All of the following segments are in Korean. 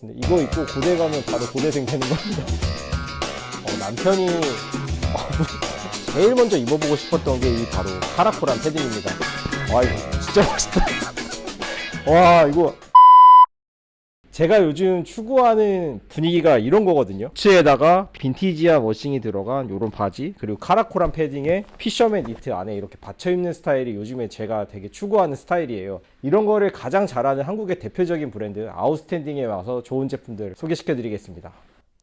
근데 이거 입고 고대 가면 바로 고대생 되는 겁니다. 어, 남편이 어, 제일 먼저 입어보고 싶었던 게 이 바로 카라코란 패딩입니다. 와 이거 진짜 멋있다. 와 이거 제가 요즘 추구하는 분위기가 이런 거거든요. 츠에다가 빈티지한 워싱이 들어간 이런 바지 그리고 카라코란 패딩에 피셔맨 니트 안에 이렇게 받쳐 입는 스타일이 요즘에 제가 되게 추구하는 스타일이에요. 이런 거를 가장 잘하는 한국의 대표적인 브랜드 아웃스탠딩에 와서 좋은 제품들 소개시켜 드리겠습니다.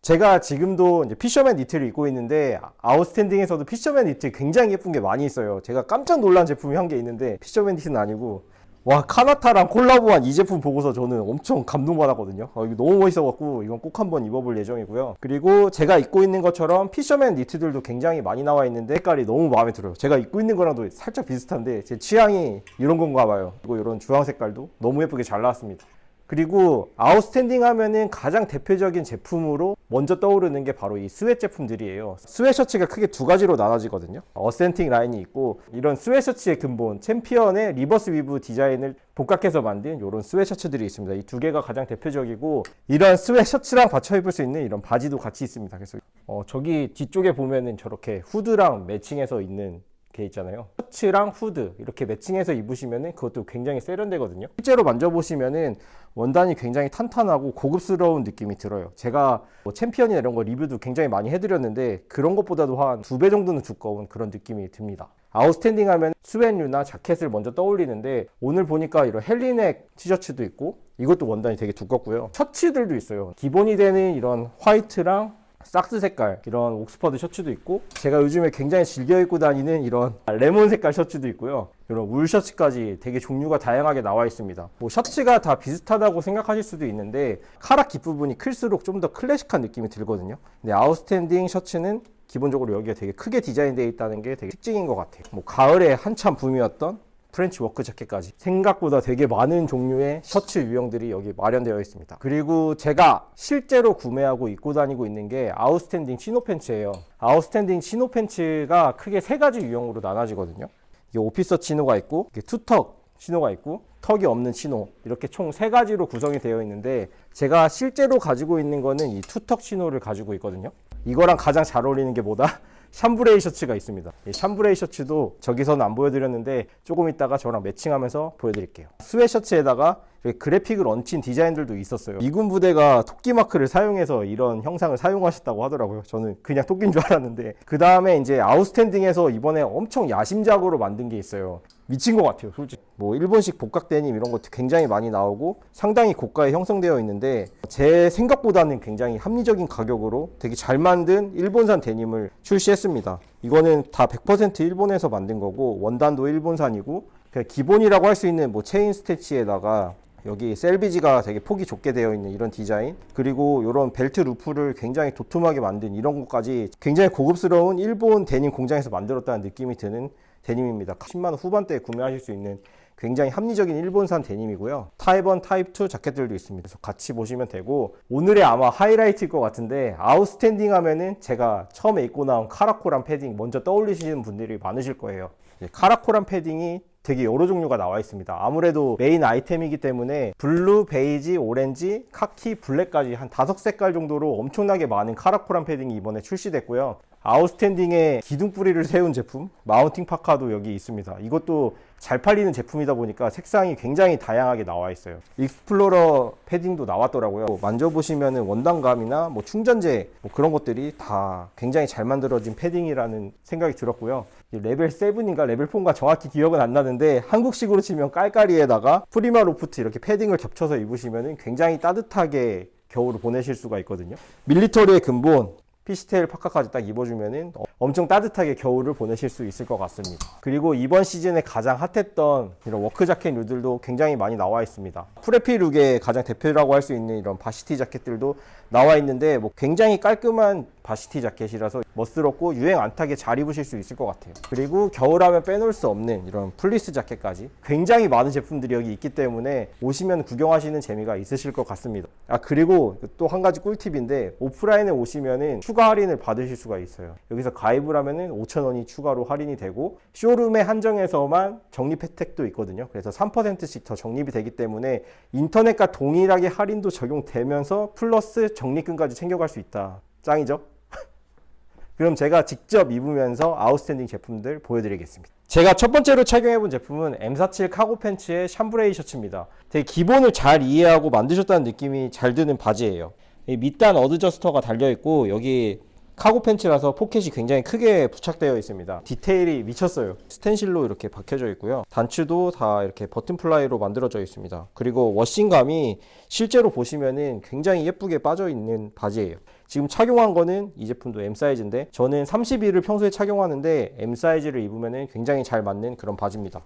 제가 지금도 이제 피셔맨 니트를 입고 있는데 아웃스탠딩에서도 피셔맨 니트 굉장히 예쁜 게 많이 있어요. 제가 깜짝 놀란 제품이 한 게 있는데 피셔맨 니트는 아니고 와 카나타랑 콜라보한 이 제품 보고서 저는 엄청 감동받았거든요. 어, 이거 너무 멋있어갖고 이건 꼭 한번 입어볼 예정이고요. 그리고 제가 입고 있는 것처럼 피셔맨 니트들도 굉장히 많이 나와 있는데 색깔이 너무 마음에 들어요. 제가 입고 있는 거랑도 살짝 비슷한데 제 취향이 이런 건가 봐요. 그리고 이런 주황 색깔도 너무 예쁘게 잘 나왔습니다. 그리고 아웃스탠딩 하면은 가장 대표적인 제품으로 먼저 떠오르는 게 바로 이 스웨트 제품들이에요. 스웨셔츠가 크게 두 가지로 나눠지거든요. 어센팅 라인이 있고 이런 스웨셔츠의 근본 챔피언의 리버스 위브 디자인을 복각해서 만든 이런 스웨셔츠들이 있습니다. 이 두 개가 가장 대표적이고 이런 스웨셔츠랑 받쳐 입을 수 있는 이런 바지도 같이 있습니다. 그래서 어, 저기 뒤쪽에 보면은 저렇게 후드랑 매칭해서 있는 게 있잖아요. 셔츠랑 후드 이렇게 매칭해서 입으시면은 그것도 굉장히 세련되거든요. 실제로 만져보시면은 원단이 굉장히 탄탄하고 고급스러운 느낌이 들어요. 제가 뭐 챔피언이나 이런 거 리뷰도 굉장히 많이 해드렸는데 그런 것보다도 한 두 배 정도는 두꺼운 그런 느낌이 듭니다. 아웃스탠딩 하면 스웨류나 자켓을 먼저 떠올리는데 오늘 보니까 이런 헬리넥 티셔츠도 있고 이것도 원단이 되게 두껍고요. 셔츠들도 있어요. 기본이 되는 이런 화이트랑 삭스 색깔 이런 옥스퍼드 셔츠도 있고 제가 요즘에 굉장히 즐겨 입고 다니는 이런 레몬 색깔 셔츠도 있고요. 이런 울 셔츠까지 되게 종류가 다양하게 나와 있습니다. 뭐 셔츠가 다 비슷하다고 생각하실 수도 있는데 카라 깃부분이 클수록 좀 더 클래식한 느낌이 들거든요. 근데 아웃스탠딩 셔츠는 기본적으로 여기가 되게 크게 디자인되어 있다는 게 되게 특징인 것 같아요. 뭐 가을에 한참 붐이었던 프렌치 워크 자켓까지 생각보다 되게 많은 종류의 셔츠 유형들이 여기 마련되어 있습니다. 그리고 제가 실제로 구매하고 입고 다니고 있는 게 아웃스탠딩 치노 팬츠예요. 아웃스탠딩 치노 팬츠가 크게 세 가지 유형으로 나눠지거든요. 이게 오피서 치노가 있고 투턱 치노가 있고 턱이 없는 치노 이렇게 총 세 가지로 구성이 되어 있는데 제가 실제로 가지고 있는 거는 이 투턱 치노를 가지고 있거든요. 이거랑 가장 잘 어울리는 게 뭐다? 샴브레이 셔츠가 있습니다. 이 샴브레이 셔츠도 저기서는 안 보여드렸는데 조금 이따가 저랑 매칭하면서 보여드릴게요. 스웨 셔츠에다가 그래픽을 얹힌 디자인들도 있었어요. 미군 부대가 토끼 마크를 사용해서 이런 형상을 사용하셨다고 하더라고요. 저는 그냥 토끼인 줄 알았는데 그 다음에 이제 아웃스탠딩에서 이번에 엄청 야심작으로 만든 게 있어요. 미친 것 같아요, 솔직히. 뭐 일본식 복각 데님 이런 것도 굉장히 많이 나오고 상당히 고가에 형성되어 있는데 제 생각보다는 굉장히 합리적인 가격으로 되게 잘 만든 일본산 데님을 출시했습니다. 이거는 다 100% 일본에서 만든 거고 원단도 일본산이고 그냥 기본이라고 할 수 있는 뭐 체인 스태치에다가 여기 셀비지가 되게 폭이 좁게 되어 있는 이런 디자인 그리고 이런 벨트 루프를 굉장히 도톰하게 만든 이런 것까지 굉장히 고급스러운 일본 데님 공장에서 만들었다는 느낌이 드는 데님입니다. 10만 원 후반대에 구매하실 수 있는 굉장히 합리적인 일본산 데님이고요. 타입 1, 타입 2 자켓들도 있습니다. 같이 보시면 되고 오늘의 아마 하이라이트일 것 같은데 아웃스탠딩 하면은 제가 처음에 입고 나온 카라코란 패딩 먼저 떠올리시는 분들이 많으실 거예요. 이제 카라코란 패딩이 되게 여러 종류가 나와 있습니다. 아무래도 메인 아이템이기 때문에 블루, 베이지, 오렌지, 카키, 블랙까지 한 다섯 색깔 정도로 엄청나게 많은 카라코란 패딩이 이번에 출시됐고요. 아웃스탠딩에 기둥뿌리를 세운 제품 마운팅 파카도 여기 있습니다. 이것도 잘 팔리는 제품이다 보니까 색상이 굉장히 다양하게 나와 있어요. 익스플로러 패딩도 나왔더라고요. 만져보시면 원단감이나 뭐 충전재 뭐 그런 것들이 다 굉장히 잘 만들어진 패딩이라는 생각이 들었고요. 이 레벨 7인가 레벨 4인가 정확히 기억은 안 나는데 한국식으로 치면 깔깔이에다가 프리마 로프트 이렇게 패딩을 겹쳐서 입으시면 굉장히 따뜻하게 겨울을 보내실 수가 있거든요. 밀리터리의 근본 피시테일 파카까지 딱 입어주면은 엄청 따뜻하게 겨울을 보내실 수 있을 것 같습니다. 그리고 이번 시즌에 가장 핫했던 이런 워크 자켓 류들도 굉장히 많이 나와 있습니다. 프레피 룩의 가장 대표라고 할 수 있는 이런 바시티 자켓들도 나와 있는데 뭐 굉장히 깔끔한 바시티 자켓이라서 멋스럽고 유행 안 타게 잘 입으실 수 있을 것 같아요. 그리고 겨울하면 빼놓을 수 없는 이런 플리스 자켓까지 굉장히 많은 제품들이 여기 있기 때문에 오시면 구경하시는 재미가 있으실 것 같습니다. 아 그리고 또 한 가지 꿀팁인데 오프라인에 오시면은 추가 추가 할인을 받으실 수가 있어요. 여기서 가입을 하면은 5,000원이 추가로 할인이 되고 쇼룸에 한정해서만 적립 혜택도 있거든요. 그래서 3%씩 더 적립이 되기 때문에 인터넷과 동일하게 할인도 적용되면서 플러스 적립금까지 챙겨갈 수 있다. 짱이죠? 그럼 제가 직접 입으면서 아웃스탠딩 제품들 보여드리겠습니다. 제가 첫 번째로 착용해본 제품은 M47 카고 팬츠의 샴브레이 셔츠입니다. 되게 기본을 잘 이해하고 만드셨다는 느낌이 잘 드는 바지예요. 이 밑단 어드저스터가 달려있고 여기 카고 팬츠라서 포켓이 굉장히 크게 부착되어 있습니다. 디테일이 미쳤어요. 스텐실로 이렇게 박혀져 있고요. 단추도 다 이렇게 버튼 플라이로 만들어져 있습니다. 그리고 워싱감이 실제로 보시면은 굉장히 예쁘게 빠져 있는 바지예요. 지금 착용한 거는 이 제품도 M 사이즈인데 저는 32를 평소에 착용하는데 M 사이즈를 입으면은 굉장히 잘 맞는 그런 바지입니다.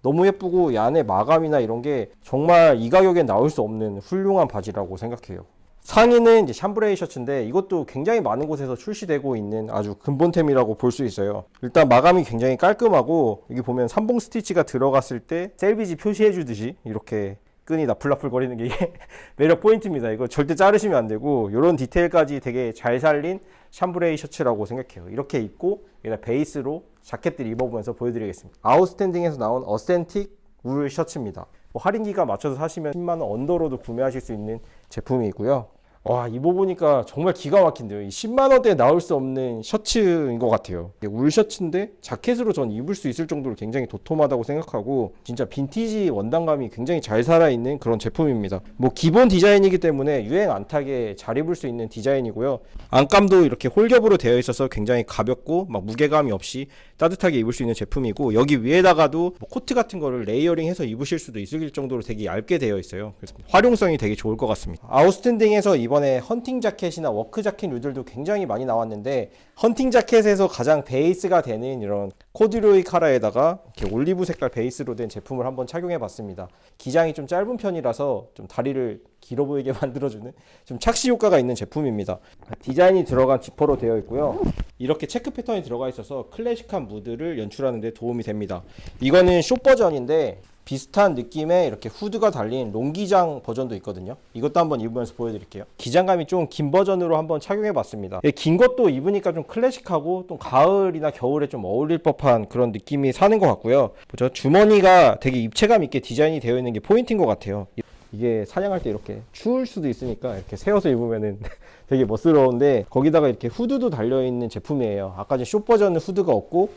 너무 예쁘고 이 안에 마감이나 이런 게 정말 이 가격에 나올 수 없는 훌륭한 바지라고 생각해요. 상의는 이제 샴브레이 셔츠인데 이것도 굉장히 많은 곳에서 출시되고 있는 아주 근본템이라고 볼 수 있어요. 일단 마감이 굉장히 깔끔하고 여기 보면 삼봉 스티치가 들어갔을 때 셀비지 표시해 주듯이 이렇게 끈이 나풀나풀 거리는 게 매력 포인트입니다. 이거 절대 자르시면 안 되고 이런 디테일까지 되게 잘 살린 샴브레이 셔츠라고 생각해요. 이렇게 입고 여기다 베이스로 자켓들 입어보면서 보여드리겠습니다. 아웃스탠딩에서 나온 어센틱 울 셔츠입니다. 뭐 할인기가 맞춰서 사시면 10만원 언더로도 구매하실 수 있는 제품이고요. 와 입어 보니까 정말 기가 막힌데요. 이 10만 원대에 나올 수 없는 셔츠인 것 같아요. 울 셔츠인데 자켓으로 전 입을 수 있을 정도로 굉장히 도톰하다고 생각하고 진짜 빈티지 원단감이 굉장히 잘 살아있는 그런 제품입니다. 뭐 기본 디자인이기 때문에 유행 안 타게 잘 입을 수 있는 디자인이고요. 안감도 이렇게 홀겹으로 되어 있어서 굉장히 가볍고 막 무게감이 없이 따뜻하게 입을 수 있는 제품이고 여기 위에다가도 뭐 코트 같은 거를 레이어링해서 입으실 수도 있을 정도로 되게 얇게 되어 있어요. 그래서 활용성이 되게 좋을 것 같습니다. 아웃스탠딩에서 이번에 헌팅 자켓이나 워크 자켓 류들도 굉장히 많이 나왔는데 헌팅 자켓에서 가장 베이스가 되는 이런 코듀로이 카라에다가 이렇게 올리브 색깔 베이스로 된 제품을 한번 착용해 봤습니다. 기장이 좀 짧은 편이라서 좀 다리를 길어 보이게 만들어주는 좀 착시 효과가 있는 제품입니다. 디자인이 들어간 지퍼로 되어 있고요. 이렇게 체크 패턴이 들어가 있어서 클래식한 무드를 연출하는 데 도움이 됩니다. 이거는 숏 버전인데 비슷한 느낌의 이렇게 후드가 달린 롱기장 버전도 있거든요. 이것도 한번 입으면서 보여드릴게요. 기장감이 좀 긴 버전으로 한번 착용해봤습니다. 예, 긴 것도 입으니까 좀 클래식하고 또 가을이나 겨울에 좀 어울릴 법한 그런 느낌이 사는 것 같고요. 보죠. 주머니가 되게 입체감 있게 디자인이 되어 있는 게 포인트인 것 같아요. 이게 사냥할 때 이렇게 추울 수도 있으니까 이렇게 세워서 입으면은 되게 멋스러운데 거기다가 이렇게 후드도 달려 있는 제품이에요. 아까 전 숏 버전은 후드가 없고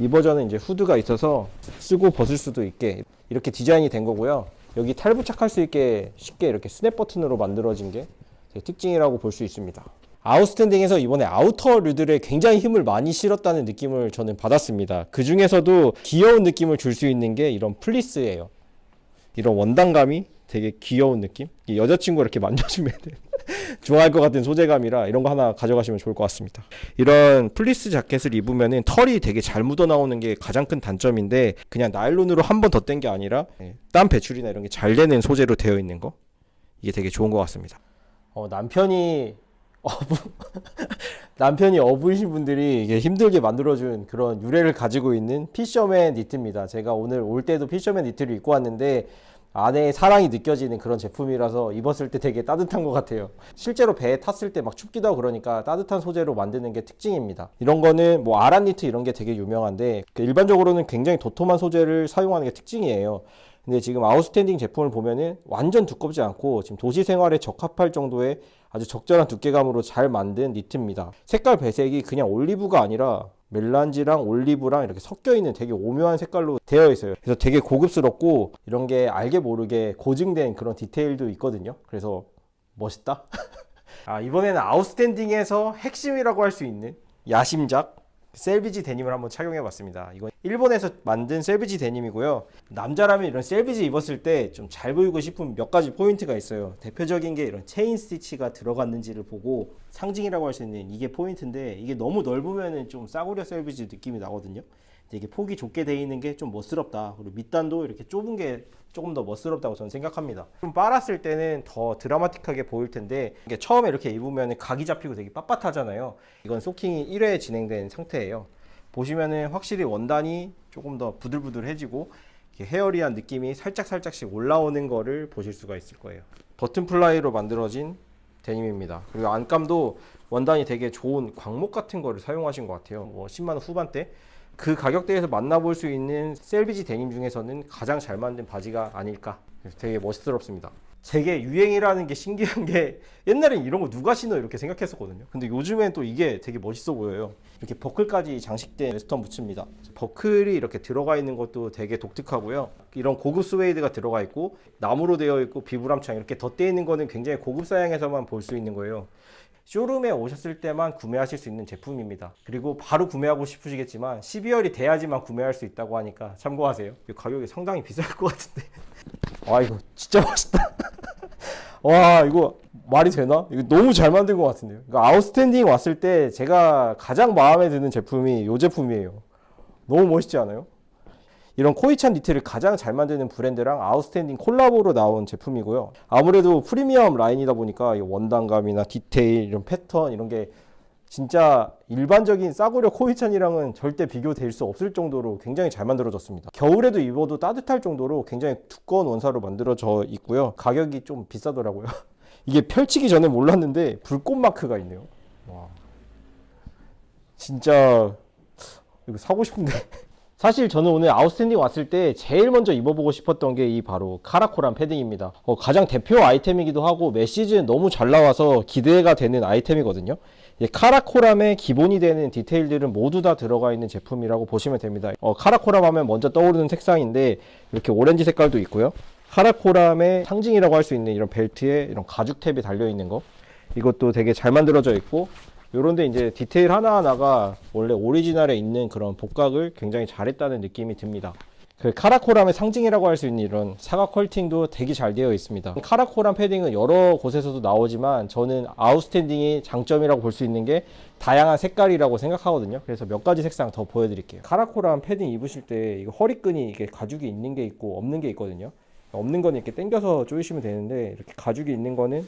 이 버전은 이제 후드가 있어서 쓰고 벗을 수도 있게 이렇게 디자인이 된 거고요. 여기 탈부착할 수 있게 쉽게 이렇게 스냅 버튼으로 만들어진 게 특징이라고 볼 수 있습니다. 아웃스탠딩에서 이번에 아우터 류들에 굉장히 힘을 많이 실었다는 느낌을 저는 받았습니다. 그 중에서도 귀여운 느낌을 줄 수 있는 게 이런 플리스예요. 이런 원단감이 되게 귀여운 느낌? 이 여자친구 이렇게 만져주면 좋아할 것 같은 소재감이라 이런 거 하나 가져가시면 좋을 것 같습니다. 이런 플리스 자켓을 입으면은 털이 되게 잘 묻어 나오는 게 가장 큰 단점인데 그냥 나일론으로 한 번 더 뗀 게 아니라 예, 땀 배출이나 이런 게 잘 되는 소재로 되어 있는 거 이게 되게 좋은 것 같습니다. 어, 남편이 어부 남편이 어부이신 분들이 이게 힘들게 만들어준 그런 유래를 가지고 있는 피셔맨 니트입니다. 제가 오늘 올 때도 피셔맨 니트를 입고 왔는데 안에 사랑이 느껴지는 그런 제품이라서 입었을 때 되게 따뜻한 것 같아요. 실제로 배에 탔을 때 막 춥기도 하고 그러니까 따뜻한 소재로 만드는 게 특징입니다. 이런 거는 뭐 아란 니트 이런 게 되게 유명한데 그 일반적으로는 굉장히 도톰한 소재를 사용하는 게 특징이에요. 근데 지금 아웃스탠딩 제품을 보면은 완전 두껍지 않고 지금 도시 생활에 적합할 정도의 아주 적절한 두께감으로 잘 만든 니트입니다. 색깔 배색이 그냥 올리브가 아니라 멜란지랑 올리브랑 이렇게 섞여 있는 되게 오묘한 색깔로 되어 있어요. 그래서 되게 고급스럽고 이런 게 알게 모르게 고증된 그런 디테일도 있거든요. 그래서 멋있다. 아, 이번에는 아웃스탠딩에서 핵심이라고 할 수 있는 야심작 셀비지 데님을 한번 착용해 봤습니다. 이건 일본에서 만든 셀비지 데님이고요. 남자라면 이런 셀비지 입었을 때 좀 잘 보이고 싶은 몇 가지 포인트가 있어요. 대표적인 게 이런 체인 스티치가 들어갔는지를 보고 상징이라고 할 수 있는 이게 포인트인데 이게 너무 넓으면은 좀 싸구려 셀비지 느낌이 나거든요. 이게 폭이 좁게 돼 있는 게 좀 멋스럽다. 그리고 밑단도 이렇게 좁은 게 조금 더 멋스럽다고 저는 생각합니다. 좀 빨았을 때는 더 드라마틱하게 보일 텐데 이게 처음에 이렇게 입으면 각이 잡히고 되게 빳빳하잖아요. 이건 소킹이 1회 진행된 상태예요. 보시면은 확실히 원단이 조금 더 부들부들해지고 헤어리한 느낌이 살짝 살짝씩 올라오는 거를 보실 수가 있을 거예요. 버튼 플라이로 만들어진 데님입니다. 그리고 안감도 원단이 되게 좋은 광목 같은 거를 사용하신 것 같아요. 뭐 10만 원 후반대. 그 가격대에서 만나볼 수 있는 셀비지 데님 중에서는 가장 잘 만든 바지가 아닐까. 되게 멋스럽습니다. 되게 유행이라는 게 신기한 게 옛날엔 이런 거 누가 신어 이렇게 생각했었거든요. 근데 요즘엔 또 이게 되게 멋있어 보여요. 이렇게 버클까지 장식된 웨스턴 부츠입니다. 버클이 이렇게 들어가 있는 것도 되게 독특하고요. 이런 고급 스웨이드가 들어가 있고 나무로 되어 있고 비브람창 이렇게 덧대어 있는 거는 굉장히 고급 사양에서만 볼 수 있는 거예요. 쇼룸에 오셨을 때만 구매하실 수 있는 제품입니다. 그리고 바로 구매하고 싶으시겠지만 12월이 돼야지만 구매할 수 있다고 하니까 참고하세요. 이 가격이 상당히 비쌀 것 같은데. 와 이거 진짜 멋있다. 와 이거 말이 되나? 이거 너무 잘 만든 것 같은데요. 이거 아웃스탠딩 왔을 때 제가 가장 마음에 드는 제품이 이 제품이에요. 너무 멋있지 않아요? 이런 코이찬 디테일을 가장 잘 만드는 브랜드랑 아웃스탠딩 콜라보로 나온 제품이고요. 아무래도 프리미엄 라인이다 보니까 이 원단감이나 디테일, 이런 패턴 이런 게 진짜 일반적인 싸구려 코이찬이랑은 절대 비교될 수 없을 정도로 굉장히 잘 만들어졌습니다. 겨울에도 입어도 따뜻할 정도로 굉장히 두꺼운 원사로 만들어져 있고요. 가격이 좀 비싸더라고요. 이게 펼치기 전에 몰랐는데 불꽃 마크가 있네요. 와. 진짜 이거 사고 싶은데. 사실 저는 오늘 아웃스탠딩 왔을 때 제일 먼저 입어보고 싶었던 게 이 바로 카라코란 패딩입니다. 어, 가장 대표 아이템이기도 하고 매 시즌 너무 잘 나와서 기대가 되는 아이템이거든요. 이 카라코람의 기본이 되는 디테일들은 모두 다 들어가 있는 제품이라고 보시면 됩니다. 어, 카라코람 하면 먼저 떠오르는 색상인데 이렇게 오렌지 색깔도 있고요. 카라코람의 상징이라고 할 수 있는 이런 벨트에 이런 가죽 탭이 달려 있는 거 이것도 되게 잘 만들어져 있고 요런데 이제 디테일 하나하나가 원래 오리지널에 있는 그런 복각을 굉장히 잘했다는 느낌이 듭니다. 그 카라코람의 상징이라고 할 수 있는 이런 사각 컬팅도 되게 잘 되어 있습니다. 카라코람 패딩은 여러 곳에서도 나오지만 저는 아웃스탠딩이 장점이라고 볼 수 있는 게 다양한 색깔이라고 생각하거든요. 그래서 몇 가지 색상 더 보여드릴게요. 카라코람 패딩 입으실 때 이거 허리끈이 이게 가죽이 있는 게 있고 없는 게 있거든요. 없는 거는 이렇게 당겨서 조이시면 되는데 이렇게 가죽이 있는 거는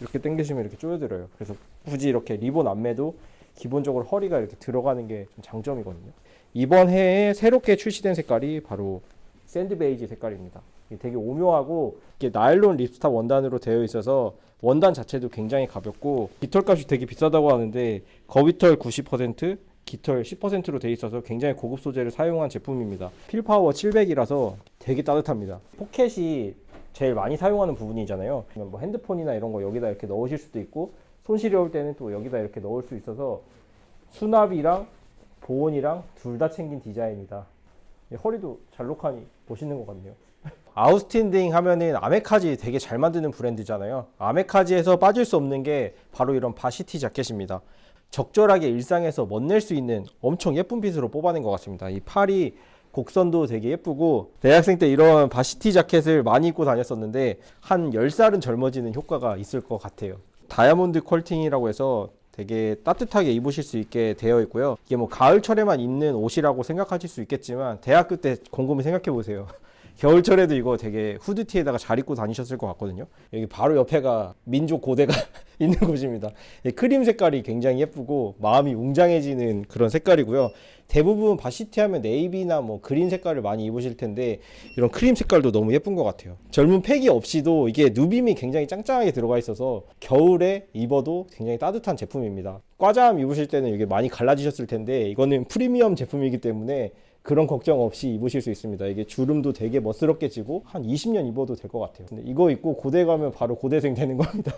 이렇게 당기시면 이렇게 조여들어요. 그래서 굳이 이렇게 리본 안 매도 기본적으로 허리가 이렇게 들어가는 게 좀 장점이거든요. 이번 해에 새롭게 출시된 색깔이 바로 샌드 베이지 색깔입니다. 되게 오묘하고 이게 나일론 립스탑 원단으로 되어 있어서 원단 자체도 굉장히 가볍고 깃털 값이 되게 비싸다고 하는데 거위털 90% 깃털 10%로 되어 있어서 굉장히 고급 소재를 사용한 제품입니다. 필파워 700이라서 되게 따뜻합니다. 포켓이 제일 많이 사용하는 부분이잖아요. 뭐 핸드폰이나 이런 거 여기다 이렇게 넣으실 수도 있고 손 시려울 때는 또 여기다 이렇게 넣을 수 있어서 수납이랑 보온이랑 둘 다 챙긴 디자인이다. 이 허리도 잘록하니 멋있는 것 같네요. 아웃스탠딩 하면은 아메카지 되게 잘 만드는 브랜드잖아요. 아메카지에서 빠질 수 없는 게 바로 이런 바시티 자켓입니다. 적절하게 일상에서 멋낼 수 있는 엄청 예쁜 핏으로 뽑아낸 것 같습니다. 이 팔이 곡선도 되게 예쁘고 대학생 때 이런 바시티 자켓을 많이 입고 다녔었는데 한 10살은 젊어지는 효과가 있을 것 같아요. 다이아몬드 컬팅이라고 해서 되게 따뜻하게 입으실 수 있게 되어 있고요. 이게 뭐 가을철에만 입는 옷이라고 생각하실 수 있겠지만 대학교 때 곰곰이 생각해 보세요. 겨울철에도 이거 되게 후드티에다가 잘 입고 다니셨을 것 같거든요. 여기 바로 옆에가 민족 고대가 있는 곳입니다. 이 크림 색깔이 굉장히 예쁘고 마음이 웅장해지는 그런 색깔이고요. 대부분 바시티 하면 네이비나 뭐 그린 색깔을 많이 입으실 텐데 이런 크림 색깔도 너무 예쁜 것 같아요. 젊은 팩이 없이도 이게 누빔이 굉장히 짱짱하게 들어가 있어서 겨울에 입어도 굉장히 따뜻한 제품입니다. 과자함 입으실 때는 이게 많이 갈라지셨을 텐데 이거는 프리미엄 제품이기 때문에 그런 걱정 없이 입으실 수 있습니다. 이게 주름도 되게 멋스럽게 지고 한 20년 입어도 될 것 같아요. 근데 이거 입고 고대 가면 바로 고대생 되는 겁니다.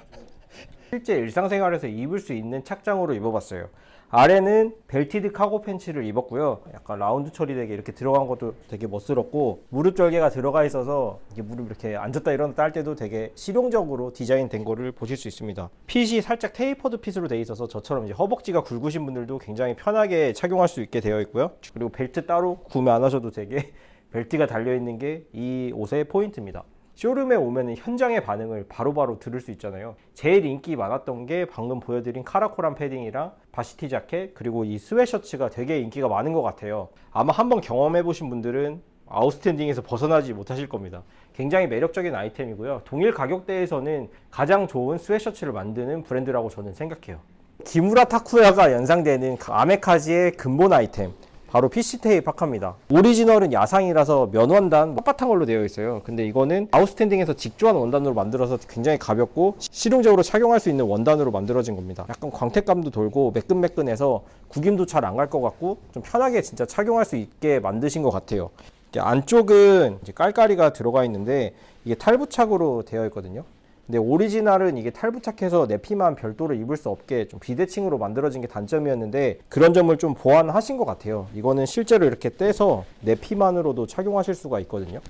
실제 일상생활에서 입을 수 있는 착장으로 입어봤어요. 아래는 벨티드 카고 팬츠를 입었고요. 약간 라운드 처리되게 이렇게 들어간 것도 되게 멋스럽고 무릎 절개가 들어가 있어서 이게 무릎 이렇게 앉았다 일어났다 할 때도 되게 실용적으로 디자인된 거를 보실 수 있습니다. 핏이 살짝 테이퍼드 핏으로 돼 있어서 저처럼 이제 허벅지가 굵으신 분들도 굉장히 편하게 착용할 수 있게 되어 있고요. 그리고 벨트 따로 구매 안 하셔도 되게 벨트가 달려 있는 게 이 옷의 포인트입니다. 쇼룸에 오면 현장의 반응을 바로 바로 들을 수 있잖아요. 제일 인기 많았던 게 방금 보여드린 카라코란 패딩이랑 바시티 자켓 그리고 이 스웨셔츠가 되게 인기가 많은 것 같아요. 아마 한번 경험해 보신 분들은 아웃스탠딩에서 벗어나지 못하실 겁니다. 굉장히 매력적인 아이템이고요. 동일 가격대에서는 가장 좋은 스웨셔츠를 만드는 브랜드라고 저는 생각해요. 기무라 타쿠야가 연상되는 아메카지의 근본 아이템 바로 PC테이 파카입니다. 오리지널은 야상이라서 면원단 빳빳한 걸로 되어 있어요. 근데 이거는 아웃스탠딩에서 직조한 원단으로 만들어서 굉장히 가볍고 실용적으로 착용할 수 있는 원단으로 만들어진 겁니다. 약간 광택감도 돌고 매끈매끈해서 구김도 잘 안 갈 것 같고 좀 편하게 진짜 착용할 수 있게 만드신 것 같아요. 안쪽은 깔깔이가 들어가 있는데 이게 탈부착으로 되어 있거든요. 근데 오리지널은 이게 탈부착해서 내피만 별도로 입을 수 없게 좀 비대칭으로 만들어진 게 단점이었는데 그런 점을 좀 보완하신 것 같아요. 이거는 실제로 이렇게 떼서 내피만으로도 착용하실 수가 있거든요.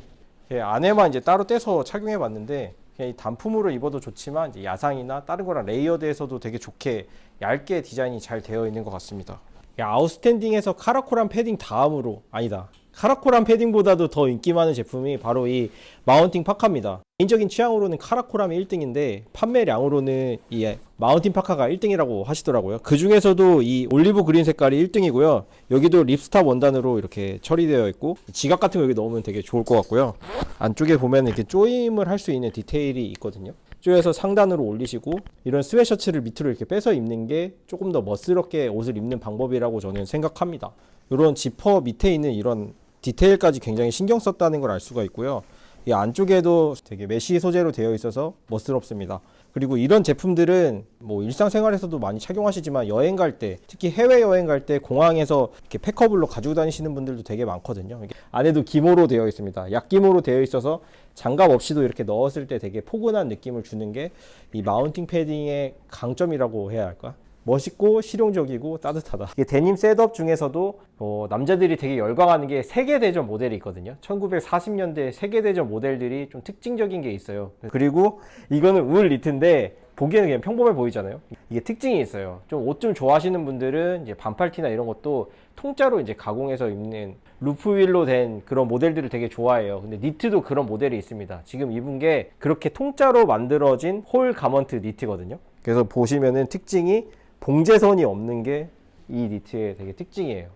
예, 안에만 이제 따로 떼서 착용해 봤는데 그냥 이 단품으로 입어도 좋지만 야상이나 다른 거랑 레이어드에서도 되게 좋게 얇게 디자인이 잘 되어 있는 것 같습니다. 야, 아웃스탠딩에서 카라코란 패딩 다음으로 아니다. 카라코란 패딩보다도 더 인기 많은 제품이 바로 이 마운팅 파카입니다. 개인적인 취향으로는 카라코람이 1등인데 판매량으로는 이 마운틴 파카가 1등이라고 하시더라고요. 그 중에서도 이 올리브 그린 색깔이 1등이고요. 여기도 립스탑 원단으로 이렇게 처리되어 있고 지갑 같은 거 여기 넣으면 되게 좋을 것 같고요. 안쪽에 보면 이렇게 조임을 할 수 있는 디테일이 있거든요. 쪼여서 상단으로 올리시고 이런 스웨셔츠를 밑으로 이렇게 빼서 입는 게 조금 더 멋스럽게 옷을 입는 방법이라고 저는 생각합니다. 이런 지퍼 밑에 있는 이런 디테일까지 굉장히 신경 썼다는 걸 알 수가 있고요. 이 안쪽에도 되게 메쉬 소재로 되어 있어서 멋스럽습니다. 그리고 이런 제품들은 뭐 일상생활에서도 많이 착용하시지만 여행 갈 때, 특히 해외 여행 갈 때 공항에서 이렇게 패커블로 가지고 다니시는 분들도 되게 많거든요. 안에도 기모로 되어 있습니다. 약기모로 되어 있어서 장갑 없이도 이렇게 넣었을 때 되게 포근한 느낌을 주는 게 이 마운팅 패딩의 강점이라고 해야 할까? 멋있고 실용적이고 따뜻하다. 이게 데님 셋업 중에서도 어, 남자들이 되게 열광하는 게 세계대전 모델이 있거든요. 1940년대 세계대전 모델들이 좀 특징적인 게 있어요. 그리고 이거는 울 니트인데 보기에는 그냥 평범해 보이잖아요. 이게 특징이 있어요. 좀 옷 좀 좋아하시는 분들은 이제 반팔티나 이런 것도 통짜로 이제 가공해서 입는 루프윌로 된 그런 모델들을 되게 좋아해요. 근데 니트도 그런 모델이 있습니다. 지금 입은 게 그렇게 통짜로 만들어진 홀 가먼트 니트거든요. 그래서 보시면은 특징이 봉제선이 없는 게 이 니트의 되게 특징이에요.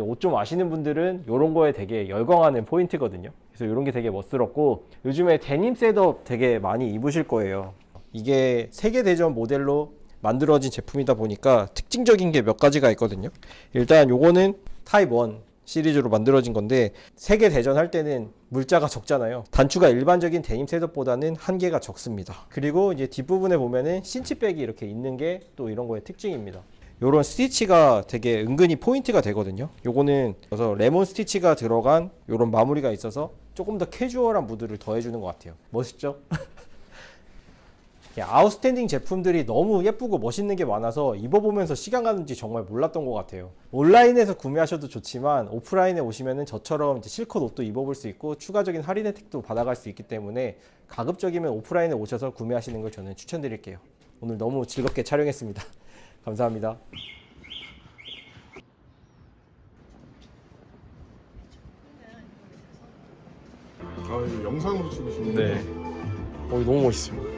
옷 좀 아시는 분들은 이런 거에 되게 열광하는 포인트거든요. 그래서 이런 게 되게 멋스럽고 요즘에 데님 셋업 되게 많이 입으실 거예요. 이게 세계대전 모델로 만들어진 제품이다 보니까 특징적인 게 몇 가지가 있거든요. 일단 요거는 타입 1 시리즈로 만들어진 건데 세계 대전 할 때는 물자가 적잖아요. 단추가 일반적인 데님 셋업보다는 한계가 적습니다. 그리고 이제 뒷부분에 보면은 신치백이 이렇게 있는 게 또 이런 거의 특징입니다. 요런 스티치가 되게 은근히 포인트가 되거든요. 요거는 그래서 레몬 스티치가 들어간 요런 마무리가 있어서 조금 더 캐주얼한 무드를 더해주는 것 같아요. 멋있죠? 야, 아웃스탠딩 제품들이 너무 예쁘고 멋있는 게 많아서 입어보면서 시간 가는지 정말 몰랐던 것 같아요. 온라인에서 구매하셔도 좋지만 오프라인에 오시면은 저처럼 이제 실컷 옷도 입어볼 수 있고 추가적인 할인 혜택도 받아갈 수 있기 때문에 가급적이면 오프라인에 오셔서 구매하시는 걸 저는 추천드릴게요. 오늘 너무 즐겁게 촬영했습니다. 감사합니다. 아, 영상으로 찍으시는 네. 어, 너무 멋있습니다.